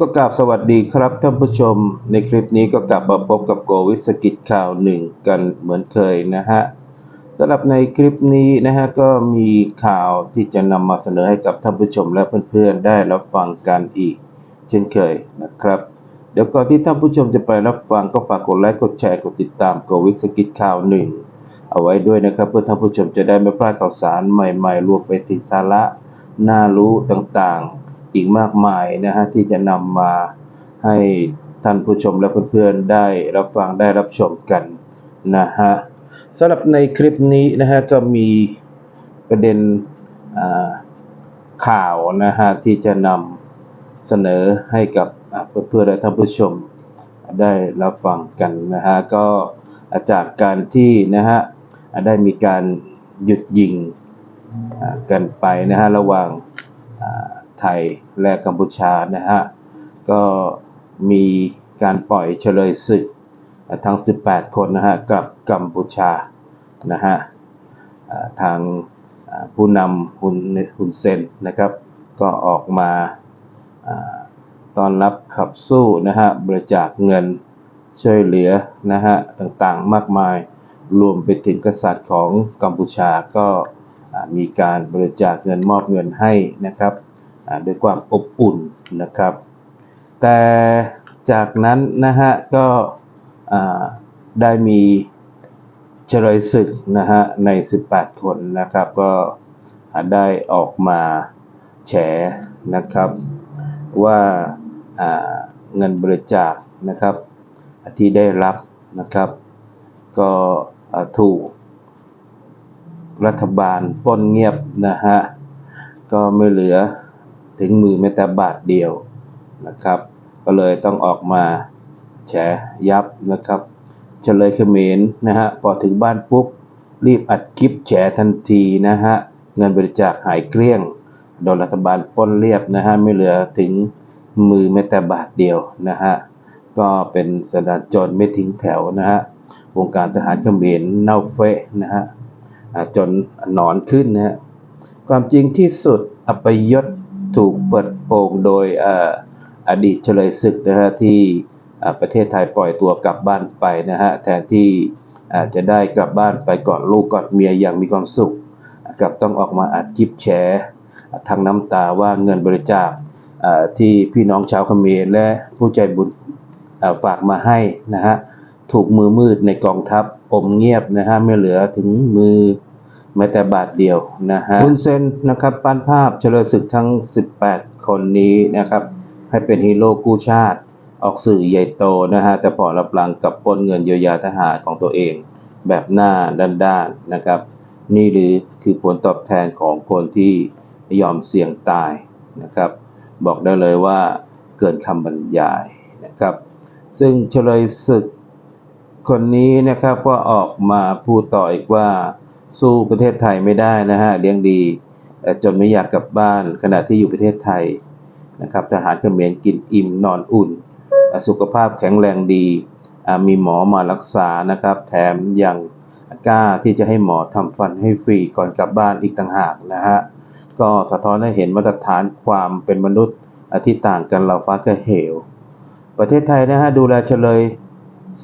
ก็กราบสวัสดีครับท่านผู้ชม ในคลิปนี้ก็กลับมาพบกับโกวิสกิจข่าวหนึ่งกันเหมือนเคยนะฮะสำหรับในคลิปนี้นะฮะก็มีข่าวที่จะนำมาเสนอให้กับท่านผู้ชมและเพื่อนๆได้รับฟังกันอีก เช่นเคยนะครับ เดี๋ยวก่อนที่ท่านผู้ชมจะไปรับฟังก็ฝากกดไลค์กดแชร์กดติดตามโกวิสกิจข่าวหนึ่งเอาไว้ด้วยนะครับเพื่อท่านผู้ชมจะได้ไม่พลาดข่าวสารใหม่ๆรวมไปถึงสาระน่ารู้ต่างๆ อีกมากมายนะฮะที่จะนำมาให้ท่านผู้ชมและเพื่อนๆได้รับฟังได้รับชมกันนะฮะสำหรับในคลิปนี้นะฮะก็มีประเด็นข่าวนะฮะที่จะนำเสนอให้กับเพื่อนๆและท่านผู้ชมได้รับฟังกันนะฮะก็จากการที่นะฮะได้มีการหยุดยิงกันไปนะฮะระหว่าง ไทยและกัมพูชานะฮะ ก็มีการปล่อยเฉลยศึกทั้ง 18 คนนะฮะกับกัมพูชานะฮะทางผู้นำฮุนฮุนเซนนะครับ ก็ออกมาตอนรับขับสู้นะฮะบริจาคเงินช่วยเหลือนะฮะต่างๆมากมายรวมไปถึงกษัตริย์ของกัมพูชาก็มีการบริจาคเงินมอบเงินให้นะครับ ด้วยความอบอุ่นนะครับ แต่จากนั้นนะฮะก็ได้มีเฉลยศึกนะฮะใน 18 คนนะครับก็ได้ออกมาแฉนะครับว่าเงินบริจาคนะครับที่ได้รับนะครับ ก็ถูกรัฐบาลป้นเงียบนะฮะก็ไม่เหลือ ถึงมือแม้แต่บาทเดียวนะครับ ก็เลยต้องออกมาแฉยับนะครับเฉลยเขมรนะฮะพอถึงบ้านปุ๊บรีบอัดคลิปแฉทันทีนะฮะเงินบริจาคหายเกลี้ยงโดนรัฐบาลป้นเรียบนะฮะไม่เหลือถึงมือแม้แต่บาทเดียวนะฮะก็เป็นสดานจนไม่ทิ้งแถวนะฮะวงการทหารเขมรเน่าเฟะนะฮะจนหนอนขึ้นนะฮะความจริงที่สุดอัปยศ ถูกเปิดโปงโดยอดีตเฉลยศึกนะฮะที่ประเทศไทยปล่อยตัวกลับบ้านไปนะฮะแทนที่จะได้กลับบ้านไปก่อนลูกก่อนเมียอย่างมีความสุขกลับต้องออกมาอัดคลิปแฉทางน้ำตาว่าเงินบริจาคที่พี่น้องชาวเขมรและผู้ใจบุญฝากมาให้นะฮะถูกมือมืดในกองทัพอมเงียบนะฮะไม่เหลือถึงมือ แม้แต่บาทเดียวนะฮะคุณเซนนะครับปั้นภาพเฉลยศึกทั้ง 18 คนนี้นะครับ ให้เป็นฮีโร่กู้ชาติ ออกสื่อใหญ่โตนะฮะ แต่พอรับหลังกับปล้นเงินเยียวยาทหารของตัวเอง แบบหน้าด้านๆนะครับ นี่หรือคือผลตอบแทนของคนที่ยอมเสี่ยงตายนะครับ บอกได้เลยว่าเกินคำบรรยายนะครับ ซึ่งเฉลยศึกคนนี้นะครับก็ออกมาพูดต่ออีกว่า สู้ประเทศไทยไม่ได้นะฮะเลี้ยงดีจนไม่อยากกลับบ้านขณะที่อยู่ประเทศไทยนะครับทหารเขมรกินอิ่มนอนอุ่น สุขภาพแข็งแรงดี มีหมอมารักษานะครับ แถมยังกล้าที่จะให้หมอทำฟันให้ฟรีก่อนกลับบ้านอีกต่างหากนะฮะก็สะท้อนให้เห็นมาตรฐานความเป็นมนุษย์อที่ต่างกันเราฟ้ากับเหว ประเทศไทยนะฮะดูแลเฉลย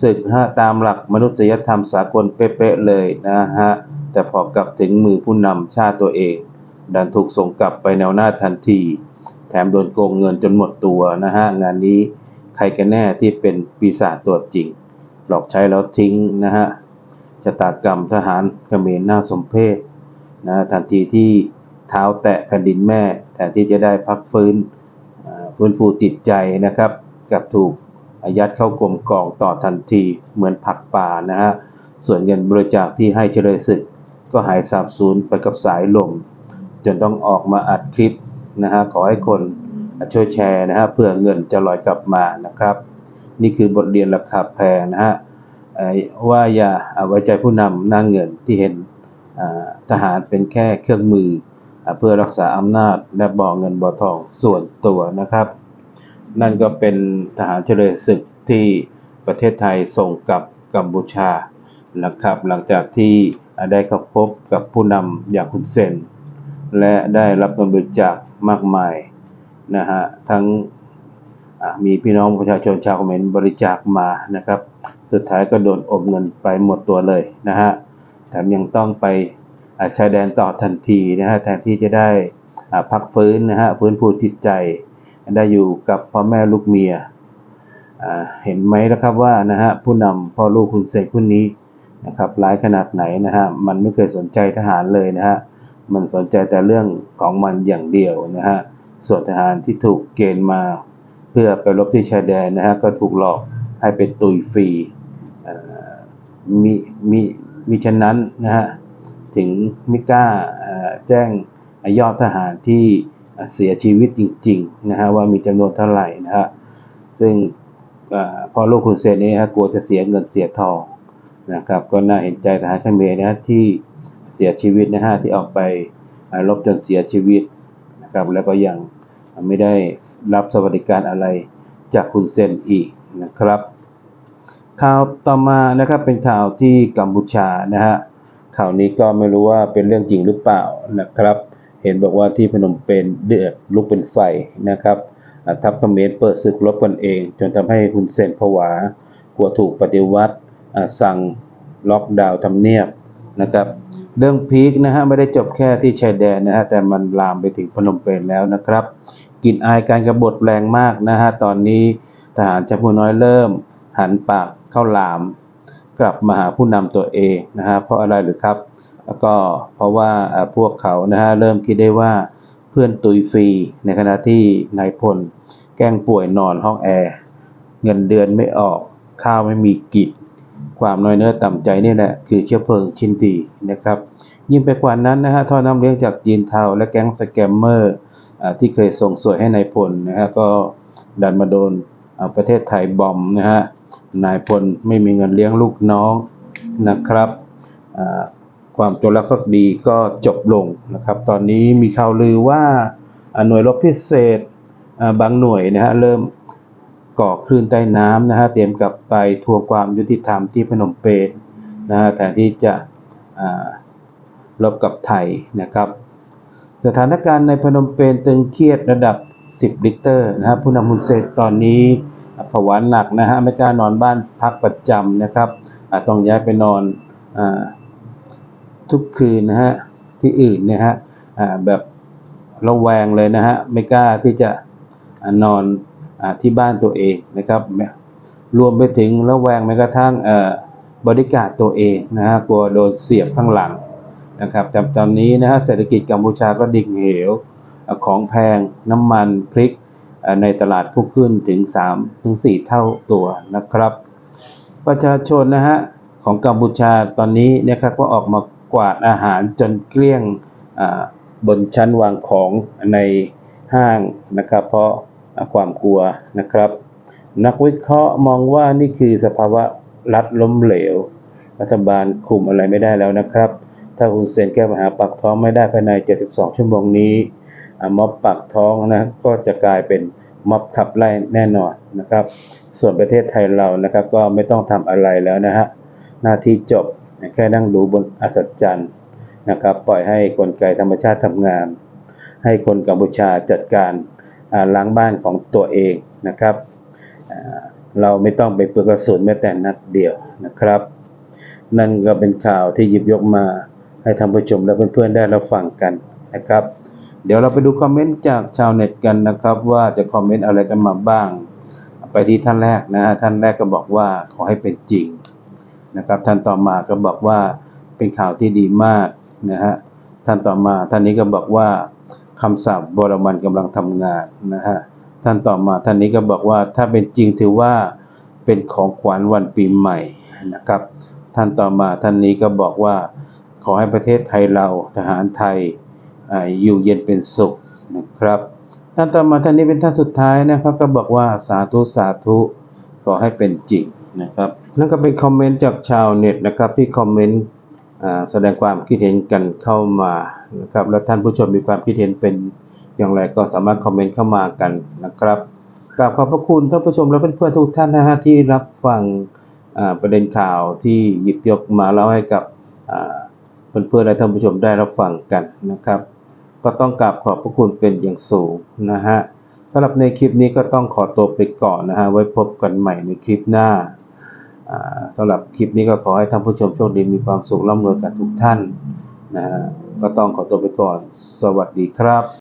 ศึกนะฮะตามหลักมนุษยธรรมสากลเป๊ะๆเลยนะฮะ แต่พอกลับถึงมือผู้นำชาติตัวเอง ดันถูกส่งกลับไปแนวหน้าทันที แถมโดนโกงเงินจนหมดตัวนะฮะ งานนี้ใครกันแน่ที่เป็นปีศาจตัวจริง หลอกใช้แล้วทิ้งนะฮะชะตากรรมทหารเขมรน่าสมเพชนะทันทีที่เท้าแตะแผ่นดินแม่แทนที่จะได้พักฟื้นฟื้นฟูจิตใจนะครับกลับถูกอายัดเข้ากลมกองต่อทันทีเหมือนผักป่านะฮะส่วนเงินบริจาคที่ให้เฉลยศึก ก็หายสาบสูญไปกับสายลม จนต้องออกมาอัดคลิปนะฮะขอให้คนช่วยแชร์นะฮะเพื่อเงินจะลอยกลับมานะครับ นี่คือบทเรียนราคาแพงนะฮะว่าอย่าเอาไว้ใจผู้นำหน้าเงินที่เห็นทหารเป็นแค่เครื่องมืออเพื่อรักษาอำนาจและบ่อเงินบ่อทองส่วนตัวนะครับ นั่นก็เป็นทหารเฉลยศึกที่ประเทศไทยส่งกับกัมพูชานะครับ หลังจากที่ ได้เข้าพบกับผู้นำอย่างคุณเซน และได้รับเงินบริจาคมากมายนะฮะทั้งมีพี่น้องประชาชนชาวเขมรบริจาคมานะครับ สุดท้ายก็โดนอมเงินไปหมดตัวเลยนะฮะแถมยังต้องไปาชายแดนต่อทันทีนะฮะแทนที่จะได้พักฟื้นนะฮะฟื้นฟูจิตใจได้อยู่กับพ่อแม่ลูกเมียเห็นไหมนะครับว่านะฮะผู้นำพ่อลูกคุณเสกคนนี้ นะครับร้ายขนาดไหนนะฮะมันไม่เคยสนใจทหารเลยนะฮะมันสนใจแต่เรื่องของมันอย่างเดียวนะฮะส่วนทหารที่ถูกเกณฑ์มา เพื่อไปรบที่ชายแดนนะฮะก็ถูกหลอกให้ไปตุยฟรีมีมีมีฉะนั้นนะฮะถึงไม่กล้าแจ้งยอดทหารที่เสียชีวิตจริงๆนะฮะว่ามีจำนวนเท่าไหร่นะฮะซึ่งอพอลูกคุณเซนนี้ฮะกลัวจะเสียเงินเสียทอง นะครับ ก็น่าเห็นใจทหารเขมรนะฮะที่เสียชีวิตนะฮะที่ออกไปรบจนเสียชีวิตนะครับ แล้วก็ยังไม่ได้รับสวัสดิการอะไรจากคุณเซนอีกนะครับ ข่าวต่อมานะครับเป็นข่าวที่กัมพูชานะฮะข่าวนี้ก็ไม่รู้ว่าเป็นเรื่องจริงหรือเปล่านะครับ เห็นบอกว่าที่พนมเปญเดือดลุกเป็นไฟนะครับทัพเขมรเปิดศึกรบกันเอง จนทำให้คุณเซนผวากลัวถูกปฏิวัติ สั่งล็อกดาวน์ทำเนียบนะครับ เรื่องพีคนะฮะไม่ได้จบแค่ที่ชายแดนนะฮะแต่มันลามไปถึงพนมเปญแล้วนะครับกลิ่นอายการกบฏแรงมากนะฮะตอนนี้ทหารจำพวนน้อยเริ่ม หันปากเข้าลาม กลับมาหาผู้นำตัวเองนะฮะเพราะอะไรหรือครับ แล้วก็เพราะว่าอ่าพวกเขานะฮะเริ่มคิดได้ว่าเพื่อนตุยฟรีในขณะที่นายพล แกล้งป่วยนอนห้องแอร์เงินเดือนไม่ออกข้าวไม่มีกิน ความน้อยเนื้อต่ำใจนี่แหละคือเชื้อเพลิงชิ้นดีนะครับ ยิ่งไปกว่านั้นนะฮะท่อน้ำเลี้ยงจากจีนเทาและแก๊งสแกมเมอร์ที่เคยส่งสวยให้นายพลนะฮะก็ดันมาโดนประเทศไทยบอมนะฮะนายพลไม่มีเงินเลี้ยงลูกน้องนะครับความจงรักภักดีก็จบลงนะครับ ตอนนี้มีข่าวลือว่าหน่วยรบพิเศษบางหน่วยนะฮะเริ่ม ก่อคลื่นใต้น้ำนะฮะเตรียมกลับไปทวงความยุติธรรมที่พนมเปญนะฮะแทนที่จะรบกับไทยนะครับ สถานการณ์ในพนมเปญตึงเครียดระดับ 10 ลิกเตอร์นะฮะผู้นำฮุนเซนตอนนี้ผวาหนักนะฮะไม่กล้านอนบ้านพักประจำนะครับอ่าต้องย้ายไปนอนอทุกคืนนะฮะที่อื่นเนะฮะแบบระแวงเลยนะฮะไม่กล้าที่จะอนอน ที่บ้านตัวเองนะครับ รวมไปถึงระแวงแม้กระทั่งบริการตัวเองนะฮะกลัวโดนเสียบข้างหลังนะครับแต่ตอนนี้นะฮะเศรษฐกิจกัมพูชาก็ดิ่งเหวของแพงน้ำมันพริกในตลาดพุ่งขึ้นถึง3ถึง4เท่าตัวนะครับ ประชาชนนะฮะของกัมพูชาตอนนี้นะครับก็ออกมากวาดอาหารจนเกลี้ยงบนชั้นวางของในห้างนะครับ เพราะ ความกลัวนะครับ นักวิเคราะห์มองว่านี่คือสภาวะรัฐล้มเหลว รัฐบาลคุมอะไรไม่ได้แล้วนะครับ ถ้าฮุนเซนแก้ปัญหาปากท้องไม่ได้ภายใน 72 ชั่วโมงนี้ม็อบปากท้องนะก็จะกลายเป็นม็อบขับไล่แน่นอนนะครับ ส่วนประเทศไทยเรานะครับก็ไม่ต้องทำอะไรแล้วนะฮะหน้าที่จบแค่นั่งดูบนอัศจรรย์นะครับ ปล่อยให้กลไกธรรมชาติทำงาน ให้คนกัมพูชาจัดการ ล้างบ้านของตัวเองนะครับเราไม่ต้องไปเปลืองกระสุนแม้แต่นัดเดียวนะครับ นั่นก็เป็นข่าวที่หยิบยกมาให้ท่านผู้ชมและเพื่อนๆได้รับฟังกันนะครับ เดี๋ยวเราไปดูคอมเมนต์จากชาวเน็ตกันนะครับ ว่าจะคอมเมนต์อะไรกันมาบ้าง ไปที่ท่านแรกนะฮะท่านแรกก็บอกว่าขอให้เป็นจริงนะครับ ท่านต่อมาก็บอกว่าเป็นข่าวที่ดีมากนะฮะท่านต่อมาท่านนี้ก็บอกว่า คำสาปบรมันกำลังทำงานนะฮะท่านต่อมาท่านนี้ก็บอกว่าถ้าเป็นจริงถือว่าเป็นของขวัญวันปีใหม่นะครับ ท่านต่อมาท่านนี้ก็บอกว่าขอให้ประเทศไทยเราทหารไทยออยู่เย็นเป็นสุขนะครับ ท่านต่อมาท่านนี้เป็นท่านสุดท้ายนะครับก็บอกว่าสาธุสาธุขอให้เป็นจริงนะครับนั่นก็เป็นคอมเมนต์จากชาวเน็ตนะครับที่คอมเมนต์แสดงความคิดเห็นกันเข้ามา นะครับแล้วท่านผู้ชมมีความคิดเห็นเป็นอย่างไรก็สามารถคอมเมนต์เข้ามากันนะครับกราบขอบพระคุณท่านผู้ชมและเพื่อนๆทุกท่านนะฮะที่รับฟังประเด็นข่าวที่หยิบยกมาเล่าให้กับเพื่อนๆและท่านผู้ชมได้รับฟังกันนะครับ ก็ต้องกราบขอบพระคุณเป็นอย่างสูงนะฮะสำหรับในคลิปนี้ก็ต้องขอตัวไปก่อนนะฮะไว้พบกันใหม่ในคลิปหน้าสำหรับคลิปนี้ก็ขอให้ท่านผู้ชมโชคดีมีความสุขร่ำรวยกับทุกท่านนะฮะ ก็ต้องขอตัวไปก่อน สวัสดีครับ